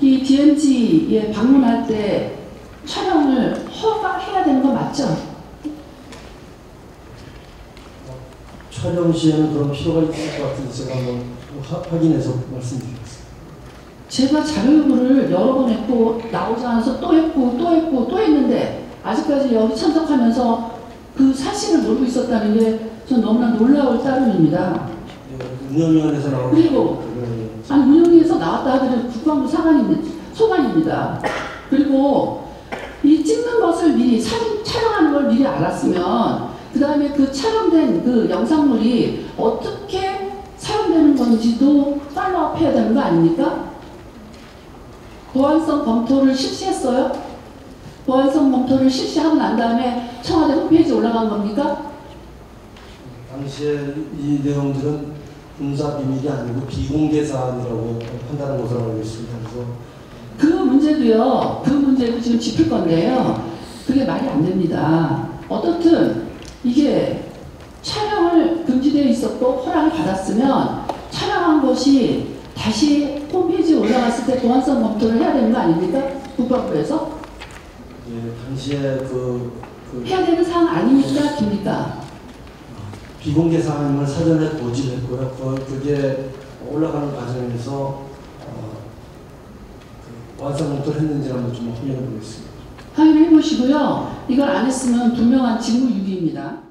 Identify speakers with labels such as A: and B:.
A: 이 DMZ에 방문할 때 촬영을 허가해야 되는 거 맞죠?
B: 촬영 시에는 그런 필요가 있을 것 같은데 제가 한번 하- 확인해서 말씀드리겠습니다.
A: 제가 자료 요구를 여러 번 했고 나오지 않아서 또 했고 또 했고 또 했는데 아직까지 여기 참석하면서 그 사실을 모르고 있었다는 게 전 너무나 놀라울 따름입니다.
B: 예, 운영위원회에서 나온
A: 그리고
B: 그거는
A: 아니 운영위에서 나왔다 하더라도 국방부 사관입니다. 소관입니다. 그리고 이 찍는 것을 미리 사진 촬영하는 걸 미리 알았으면 그 다음에 그 촬영된 그 영상물이 어떻게 사용되는 건지도 팔로우업 해야 되는 거 아닙니까? 보안성 검토를 실시했어요? 보안성 검토를 실시하고 난 다음에 청와대 홈페이지에 올라간 겁니까?
B: 당시에 이 내용들은 군사 비밀이 아니고 비공개 사안이라고 판단한 것으로 알고 있습니다. 그래서
A: 그 문제도요, 그 문제도 지금 짚을 건데요. 그게 말이 안 됩니다. 어떻든 이게 촬영을 금지되어 있었고 허락을 받았으면 촬영한 것이 다시 홈페이지에 올라갔을 때 보안성 검토를 해야 되는 거 아닙니까? 국방부에서?
B: 예, 당시에 그, 그
A: 해야 되는 사항 아닙니까? 됩니까?
B: 비공개 사안임을 사전에 고지했고요. 그, 그게 올라가는 과정에서 어, 그 했는지 한번 좀 확인해 보겠습니다.
A: 확인해 보시고요. 이걸 안 했으면 분명한 직무 유기입니다.